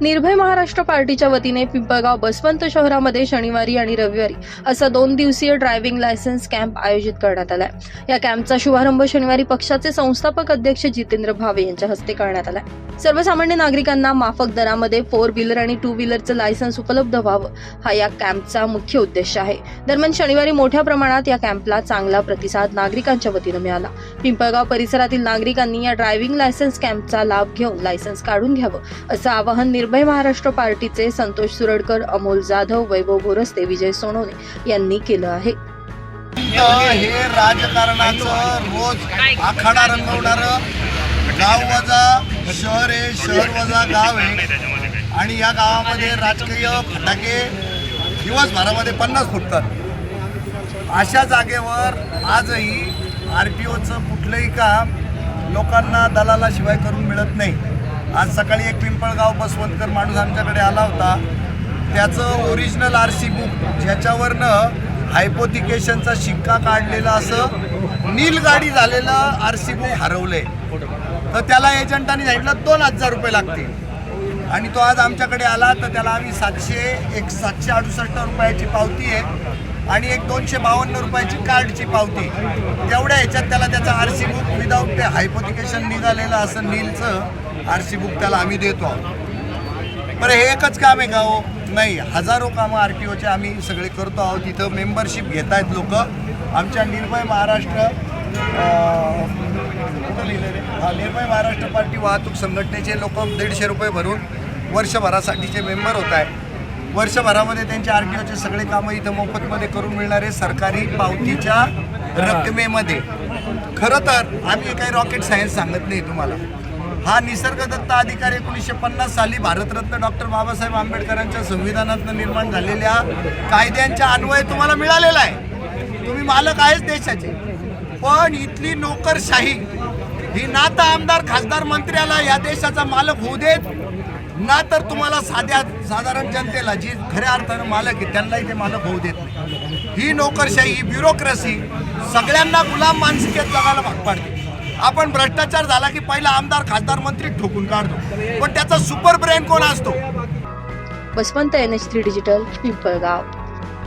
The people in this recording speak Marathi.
निर्भय महाराष्ट्र पार्टीच्या वतीने पिंपळगाव बसवंत शहरामध्ये शनिवारी आणि रविवारी असा दोन दिवसीय ड्रायव्हिंग लायसन्स कॅम्प आयोजित करण्यात आलाय. या कॅम्पचा शुभारंभ शनिवारी पक्षाचे संस्थापक अध्यक्ष जितेंद्र भावे यांच्या हस्ते करण्यात आलाय. सर्वसामान्य नागरिकांना माफक दरामध्ये फोर व्हीलर आणि टू व्हीलरचं लायसन्स उपलब्ध व्हावं हा या कॅम्पचा मुख्य उद्देश आहे. दरम्यान शनिवारी मोठ्या प्रमाणात या कॅम्पला चांगला प्रतिसाद नागरिकांच्या वतीनं मिळाला. पिंपळगाव परिसरातील नागरिकांनी या ड्रायव्हिंग लायसन्स कॅम्पचा लाभ घेऊन लायसन्स काढून घ्यावं असं आवाहन निर्भय महाराष्ट्र पार्टीचे संतोष सुरडकर अमोल जाधव वैभव भोरस्ते विजय सोनवणे यांनी केलं आहे. तर हे राजकारणाचं रोज आखाडा रंगवणारं गाव वजा शहर आहे शहर वजा गाव आहे आणि या गावामध्ये राजकीय फटाके दिवसभरामध्ये पन्नास फुटतात. अशा जागेवर आजही आर टी ओचं कुठलंही काम लोकांना दलालाशिवाय करून मिळत नाही. आज सकाळी एक पिंपळगाव बसवंतकर माणूस आमच्याकडे आला होता. त्याचं ओरिजिनल आर सी बुक ज्याच्यावरनं हायपोथिकेशनचा शिक्का काढलेला असं नीलगाडी झालेलं आर सी बुक हरवलंय. तर त्याला एजंटाने सांगितलं दोन हजार रुपये लागतील. आणि तो आज आमच्याकडे आला तर त्याला आम्ही सातशे एक सातशे अडुसष्ट रुपयाची पावती आहे. आणि एक दोनशे बावन्न रुपयाची कार्डची पावती. तेवढ्या ह्याच्यात त्याला त्याचं आर सी बुक विदाऊट ते हायपोथिकेशन निघालेलं असं नीलचं आर सी बुक त्याला आम्ही देतो आहोत. बरं हे एकच काम आहे का हो? नाही हजारो कामं आर टी ओचे आम्ही सगळे करतो आहोत. तिथं मेंबरशिप घेत आहेत लोक. आमच्या निर्भय महाराष्ट्र कुठं लिहिलं रे? हा निर्भय महाराष्ट्र पार्टी वाहतूक संघटनेचे लोक दीडशे रुपये भरून वर्षभरासाठीचे मेंबर होत आहे वर्षभरामध्ये त्यांचे आर टी ओचे सगळे कामं इथं मोफतमध्ये करून मिळणारे सरकारी पावतीच्या रकमेमध्ये. खरं तर आम्ही काही रॉकेट सायन्स सांगत नाही तुम्हाला. हा निसर्गदत्त अधिकार एकोणीसशे पन्नास साली भारतरत्न डॉक्टर बाबासाहेब आंबेडकरांच्या संविधानातनं निर्माण झालेल्या कायद्यांच्या अन्वय तुम्हाला मिळालेला आहे. तुम्ही मालक आहेच देशाचे. पण इथली नोकरशाही ही ना तर आमदार खासदार मंत्र्याला या देशाचा मालक होऊ देत. ना तर तुम्हाला साध्या साधारण जनतेला जी खऱ्या अर्थानं मालक आहे त्यांनाही ते मालक होऊ देत नाही. ही नोकरशाही ही ब्युरोक्रेसी सगळ्यांना गुलाम मानसिकेत जगायला भाग पाडते. आपण भ्रष्टाचार झाला की पहिला आमदार खासदार मंत्री ठोकून काढतो. पण त्याचा सुपर ब्रेन कोण असतो? Baswant N H three digital Pimpalgaon.